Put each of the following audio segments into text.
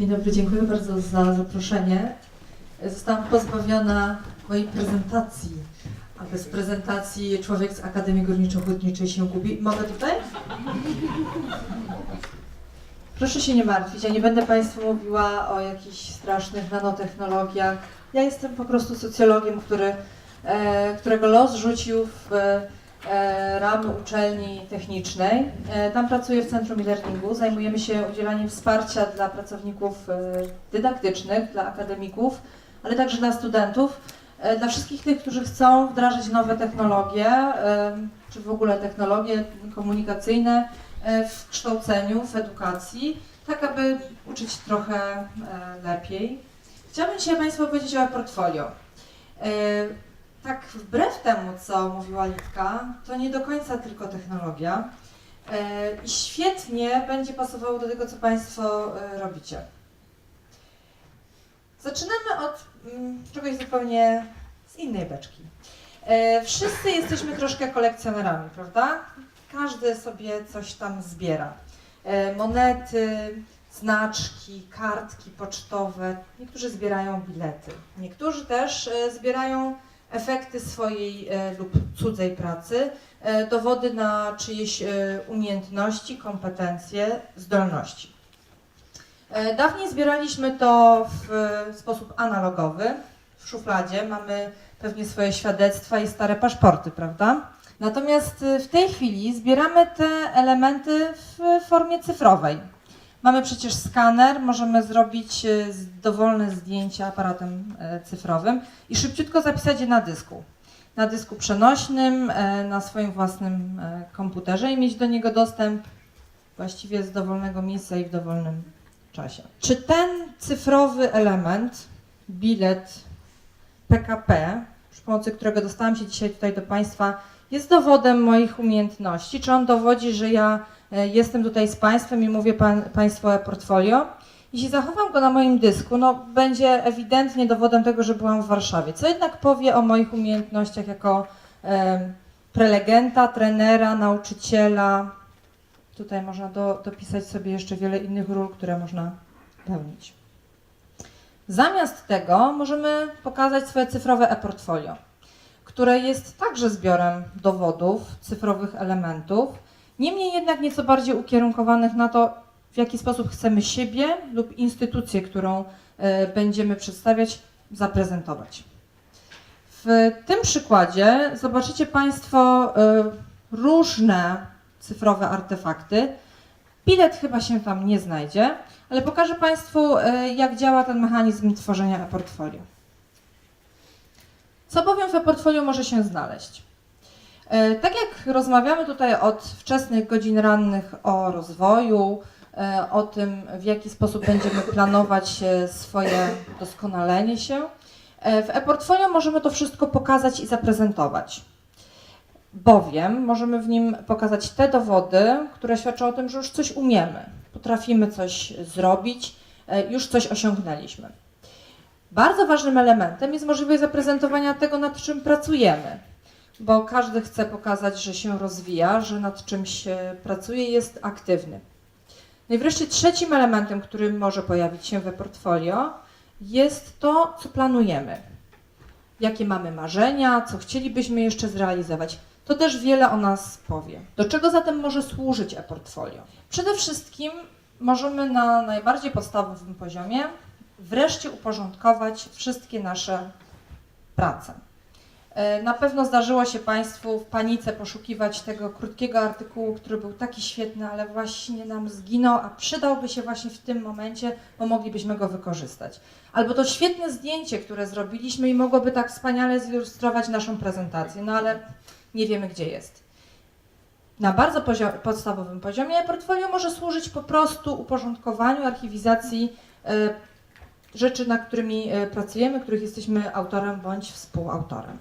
Dzień dobry, dziękuję bardzo za zaproszenie. Zostałam pozbawiona mojej prezentacji, a bez prezentacji człowiek z Akademii Górniczo-Hutniczej się gubi. Mogę tutaj? Proszę się nie martwić, ja nie będę Państwu mówiła o jakichś strasznych nanotechnologiach. Ja jestem po prostu socjologiem, który, e, którego los rzucił w e, ramy uczelni technicznej. E, tam pracuję w Centrum e-learningu. Zajmujemy się udzielaniem wsparcia dla pracowników e, dydaktycznych, dla akademików, ale także dla studentów, dla wszystkich tych, którzy chcą wdrażać nowe technologie, czy w ogóle technologie komunikacyjne w kształceniu, w edukacji, tak aby uczyć trochę lepiej. Chciałabym dzisiaj Państwu powiedzieć o portfolio. Tak wbrew temu, co mówiła Litka, to nie do końca tylko technologia e, i świetnie będzie pasowało do tego, co Państwo e, robicie. Zaczynamy od mm, czegoś zupełnie z innej beczki. E, Wszyscy jesteśmy troszkę kolekcjonerami, prawda? Każdy sobie coś tam zbiera. Monety, znaczki, kartki pocztowe. Niektórzy zbierają bilety. Niektórzy też zbierają efekty swojej e, lub cudzej pracy, e, dowody na czyjeś e, umiejętności, kompetencje, zdolności. Dawniej zbieraliśmy to w sposób analogowy. W szufladzie mamy pewnie swoje świadectwa i stare paszporty, prawda? Natomiast w tej chwili zbieramy te elementy w formie cyfrowej. Mamy przecież skaner, możemy zrobić e, dowolne zdjęcia aparatem e, cyfrowym i szybciutko zapisać je na dysku. Na dysku przenośnym, e, na swoim własnym komputerze i mieć do niego dostęp właściwie z dowolnego miejsca i w dowolnym czasie. Czy ten cyfrowy element, bilet PKP, przy pomocy którego dostałam się dzisiaj tutaj do Państwa, jest dowodem moich umiejętności? Czy on dowodzi, że ja jestem tutaj z Państwem i mówię pan, Państwu o portfolio? Jeśli zachowam go na moim dysku, no będzie ewidentnie dowodem tego, że byłam w Warszawie. Co jednak powie o moich umiejętnościach jako e, prelegenta, trenera, nauczyciela? Tutaj można do, dopisać sobie jeszcze wiele innych ról, które można pełnić. Zamiast tego możemy pokazać swoje cyfrowe e-portfolio, które jest także zbiorem dowodów, cyfrowych elementów, niemniej jednak nieco bardziej ukierunkowanych na to, w jaki sposób chcemy siebie lub instytucję, którą e, będziemy przedstawiać, zaprezentować. W tym przykładzie zobaczycie Państwo e, różne cyfrowe artefakty. Bilet chyba się tam nie znajdzie, ale pokażę Państwu, e, jak działa ten mechanizm tworzenia e-portfolio. Co bowiem w e-portfolio może się znaleźć? E, Tak jak rozmawiamy tutaj od wczesnych godzin rannych o rozwoju, e, o tym, w jaki sposób będziemy planować e, swoje doskonalenie się, w e-portfolio możemy to wszystko pokazać i zaprezentować. Bowiem możemy w nim pokazać te dowody, które świadczą o tym, że już coś umiemy, potrafimy coś zrobić, już coś osiągnęliśmy. Bardzo ważnym elementem jest możliwość zaprezentowania tego, nad czym pracujemy, bo każdy chce pokazać, że się rozwija, że nad czymś pracuje i jest aktywny. No i wreszcie trzecim elementem, który może pojawić się we portfolio, jest to, co planujemy. Jakie mamy marzenia, co chcielibyśmy jeszcze zrealizować. To też wiele o nas powie. Do czego zatem może służyć e-portfolio? Przede wszystkim możemy na najbardziej podstawowym poziomie wreszcie uporządkować wszystkie nasze prace. E, Na pewno zdarzyło się Państwu w panice poszukiwać tego krótkiego artykułu, który był taki świetny, ale właśnie nam zginął, a przydałby się właśnie w tym momencie, bo moglibyśmy go wykorzystać. Albo to świetne zdjęcie, które zrobiliśmy i mogłoby tak wspaniale zilustrować naszą prezentację, no ale nie wiemy, gdzie jest. Na bardzo podstawowym poziomie portfolio może służyć po prostu uporządkowaniu, archiwizacji e, rzeczy, nad którymi e, pracujemy, których jesteśmy autorem bądź współautorem.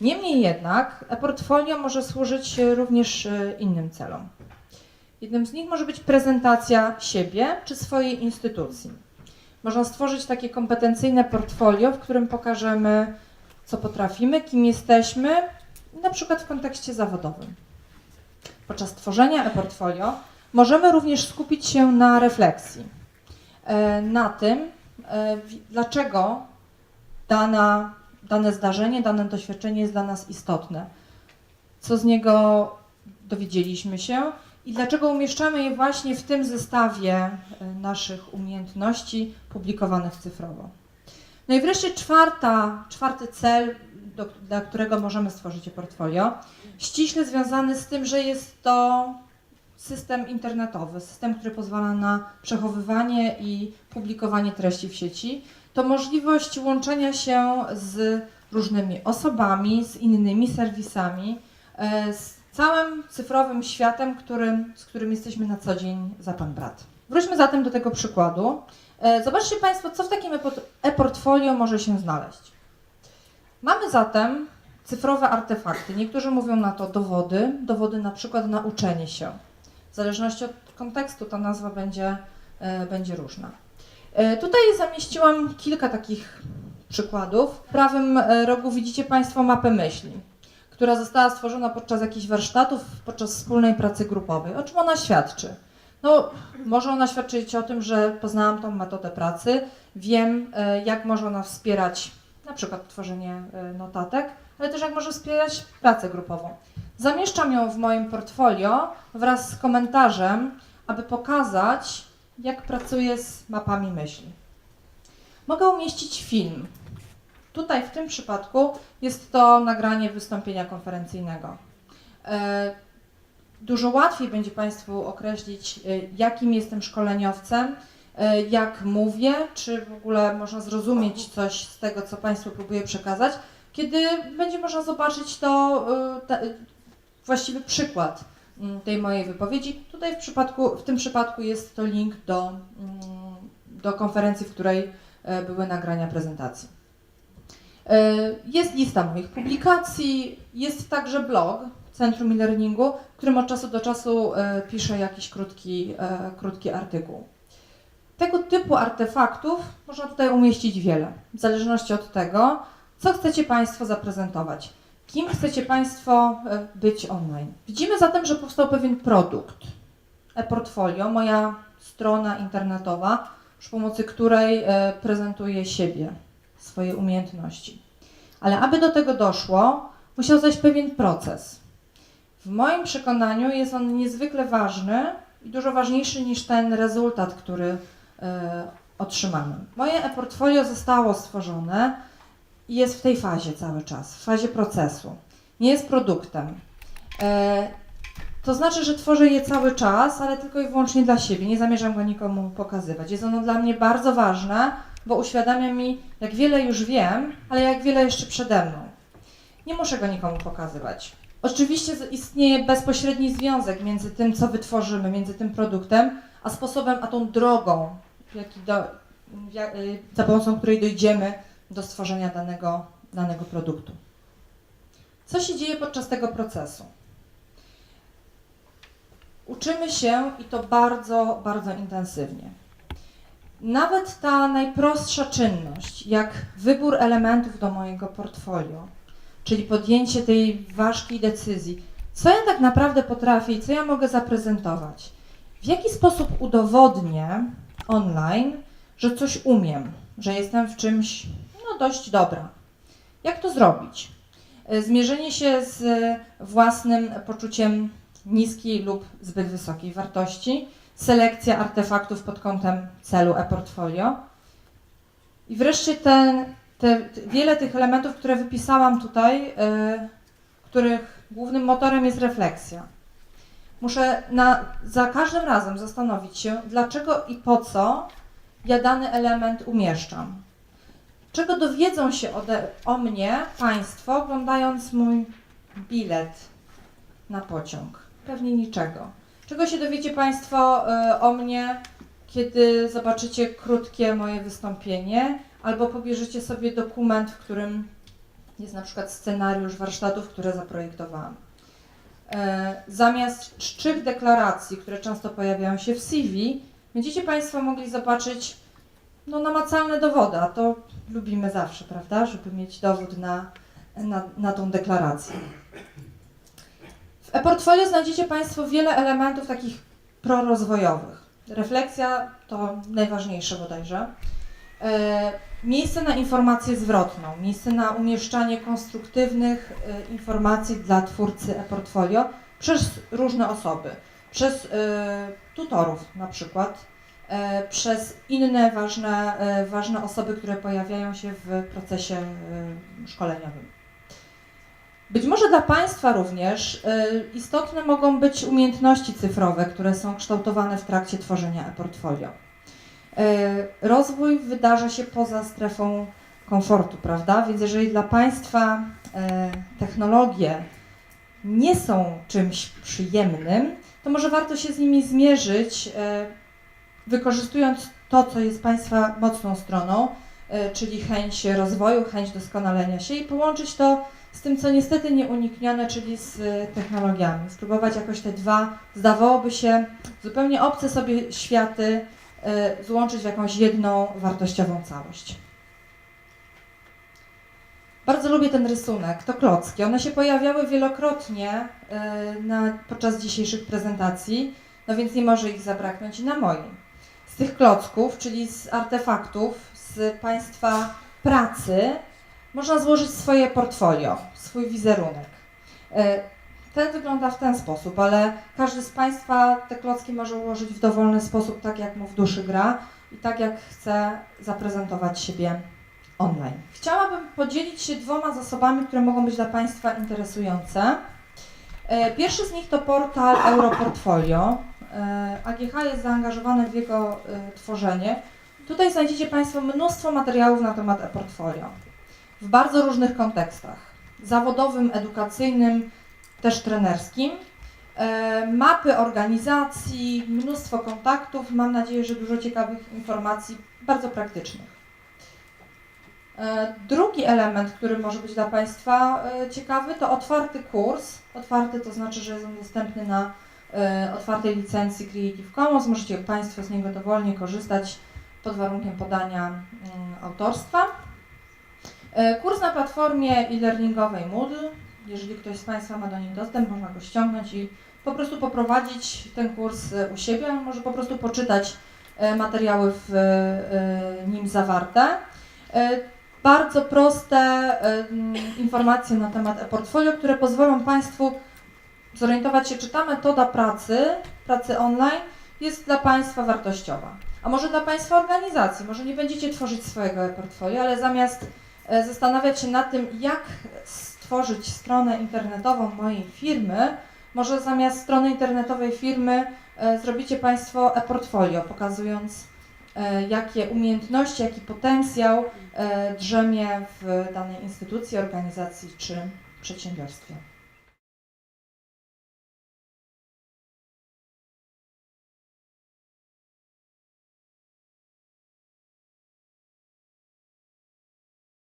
Niemniej jednak e-portfolio może służyć e, również e, innym celom. Jednym z nich może być prezentacja siebie czy swojej instytucji. Można stworzyć takie kompetencyjne portfolio, w którym pokażemy, co potrafimy, kim jesteśmy, na przykład w kontekście zawodowym. Podczas tworzenia e-portfolio możemy również skupić się na refleksji. e, na tym, dlaczego dana, dane zdarzenie, dane doświadczenie jest dla nas istotne. Co z niego dowiedzieliśmy się i dlaczego umieszczamy je właśnie w tym zestawie e, naszych umiejętności publikowanych cyfrowo. No i wreszcie czwarta, czwarty cel, do, dla którego możemy stworzyć e-portfolio, ściśle związany z tym, że jest to system internetowy, system, który pozwala na przechowywanie i publikowanie treści w sieci. To możliwość łączenia się z różnymi osobami, z innymi serwisami, e, z całym cyfrowym światem, którym, z którym jesteśmy na co dzień za pan brat. Wróćmy zatem do tego przykładu. E, Zobaczcie Państwo, co w takim e-port- e-portfolio może się znaleźć. Mamy zatem cyfrowe artefakty. Niektórzy mówią na to dowody, dowody na przykład na uczenie się. W zależności od kontekstu ta nazwa będzie, e, będzie różna. E, Tutaj zamieściłam kilka takich przykładów. W prawym e, rogu widzicie Państwo mapę myśli, która została stworzona podczas jakichś warsztatów, podczas wspólnej pracy grupowej. O czym ona świadczy? No, może ona świadczyć o tym, że poznałam tą metodę pracy, wiem, e, jak może ona wspierać na przykład tworzenie notatek, ale też jak może wspierać pracę grupową. Zamieszczam ją w moim portfolio wraz z komentarzem, aby pokazać, jak pracuję z mapami myśli. Mogę umieścić film. Tutaj w tym przypadku jest to nagranie wystąpienia konferencyjnego. E, Dużo łatwiej będzie Państwu określić, e, jakim jestem szkoleniowcem, e, jak mówię, czy w ogóle można zrozumieć coś z tego, co Państwu próbuję przekazać, kiedy będzie można zobaczyć to, właściwy przykład tej mojej wypowiedzi. Tutaj w, przypadku, w tym przypadku jest to link do, mm, do konferencji, w której e, były nagrania prezentacji. E, Jest lista moich publikacji, jest także blog Centrum e-Learningu, w którym od czasu do czasu e, piszę jakiś krótki, krótki artykuł. Tego typu artefaktów można tutaj umieścić wiele, w zależności od tego, co chcecie Państwo zaprezentować, kim chcecie Państwo e, być online. Widzimy zatem, że powstał pewien produkt, e-portfolio, moja strona internetowa, przy pomocy której e, prezentuję siebie, swoje umiejętności. Ale aby do tego doszło, musiał zajść pewien proces. W moim przekonaniu jest on niezwykle ważny i dużo ważniejszy niż ten rezultat, który e, otrzymamy. Moje e-portfolio zostało stworzone i jest w tej fazie cały czas, w fazie procesu. Nie jest produktem. E, to znaczy, że tworzę je cały czas, ale tylko i wyłącznie dla siebie. Nie zamierzam go nikomu pokazywać. Jest ono dla mnie bardzo ważne, bo uświadamia mi, jak wiele już wiem, ale jak wiele jeszcze przede mną. Nie muszę go nikomu pokazywać. Oczywiście istnieje bezpośredni związek między tym, co wytworzymy, między tym produktem, a sposobem, a tą drogą, do, za pomocą której dojdziemy do stworzenia danego, danego produktu. Co się dzieje podczas tego procesu? Uczymy się i to bardzo, bardzo intensywnie. Nawet ta najprostsza czynność, jak wybór elementów do mojego portfolio, czyli podjęcie tej ważkiej decyzji, co ja tak naprawdę potrafię i co ja mogę zaprezentować, w jaki sposób udowodnię online, że coś umiem, że jestem w czymś no, dość dobra. Jak to zrobić? E, Zmierzenie się z własnym poczuciem niskiej lub zbyt wysokiej wartości, selekcja artefaktów pod kątem celu e-portfolio i wreszcie ten, te, wiele tych elementów, które wypisałam tutaj, yy, których głównym motorem jest refleksja. Muszę na, za każdym razem zastanowić się, dlaczego i po co ja dany element umieszczam. Czego dowiedzą się ode, o mnie Państwo, oglądając mój bilet na pociąg? Pewnie niczego. Czego się dowiecie Państwo y, o mnie, kiedy zobaczycie krótkie moje wystąpienie, albo pobierzecie sobie dokument, w którym jest na przykład scenariusz warsztatów, które zaprojektowałam. E, Zamiast czczych deklaracji, które często pojawiają się w CV, będziecie Państwo mogli zobaczyć no, namacalne dowody, a to lubimy zawsze, prawda, żeby mieć dowód na, na, na tą deklarację. W e-portfolio znajdziecie Państwo wiele elementów takich prorozwojowych. Refleksja to najważniejsze bodajże. E, Miejsce na informację zwrotną, miejsce na umieszczanie konstruktywnych e, informacji dla twórcy e-portfolio przez różne osoby, przez e, tutorów na przykład, przez inne ważne, e, ważne osoby, które pojawiają się w procesie e, szkoleniowym. Być może dla Państwa również e, istotne mogą być umiejętności cyfrowe, które są kształtowane w trakcie tworzenia e-portfolio. E, Rozwój wydarza się poza strefą komfortu, prawda? Więc jeżeli dla Państwa e, technologie nie są czymś przyjemnym, to może warto się z nimi zmierzyć, e, wykorzystując to, co jest Państwa mocną stroną, e, czyli chęć rozwoju, chęć doskonalenia się i połączyć to z tym, co niestety nieuniknione, czyli z e, technologiami. Spróbować jakoś te dwa, zdawałoby się, zupełnie obce sobie światy e, złączyć w jakąś jedną wartościową całość. Bardzo lubię ten rysunek, to klocki. One się pojawiały wielokrotnie na, podczas dzisiejszych prezentacji, no więc nie może ich zabraknąć i na mojej. Tych klocków, czyli z artefaktów, z Państwa pracy, można złożyć swoje portfolio, swój wizerunek. E, Ten wygląda w ten sposób, ale każdy z Państwa te klocki może ułożyć w dowolny sposób, tak jak mu w duszy gra i tak jak chce zaprezentować siebie online. Chciałabym podzielić się dwoma zasobami, które mogą być dla Państwa interesujące. E, Pierwszy z nich to portal Europortfolio. E, AGH jest zaangażowany w jego e, tworzenie. Tutaj znajdziecie Państwo mnóstwo materiałów na temat e-portfolio w bardzo różnych kontekstach zawodowym, edukacyjnym, też trenerskim. E, Mapy organizacji, mnóstwo kontaktów. Mam nadzieję, że dużo ciekawych informacji, bardzo praktycznych. Drugi element, który może być dla Państwa ciekawy, to otwarty kurs. Otwarty to znaczy, że jest on dostępny na otwartej licencji Creative Commons. Możecie Państwo z niego dowolnie korzystać pod warunkiem podania mm, autorstwa. E, Kurs na platformie e-learningowej Moodle. Jeżeli ktoś z Państwa ma do niej dostęp, można go ściągnąć i po prostu poprowadzić ten kurs e, u siebie. Może po prostu poczytać e, materiały w e, nim zawarte. E, Bardzo proste e, informacje na temat e-portfolio, które pozwolą Państwu zorientować się, czy ta metoda pracy, pracy online jest dla Państwa wartościowa. A może dla Państwa organizacji, może nie będziecie tworzyć swojego e-portfolio, ale zamiast e, zastanawiać się nad tym, jak stworzyć stronę internetową mojej firmy, może zamiast strony internetowej firmy e, zrobicie Państwo e-portfolio, pokazując e, jakie umiejętności, jaki potencjał drzemie w danej instytucji, organizacji czy przedsiębiorstwie.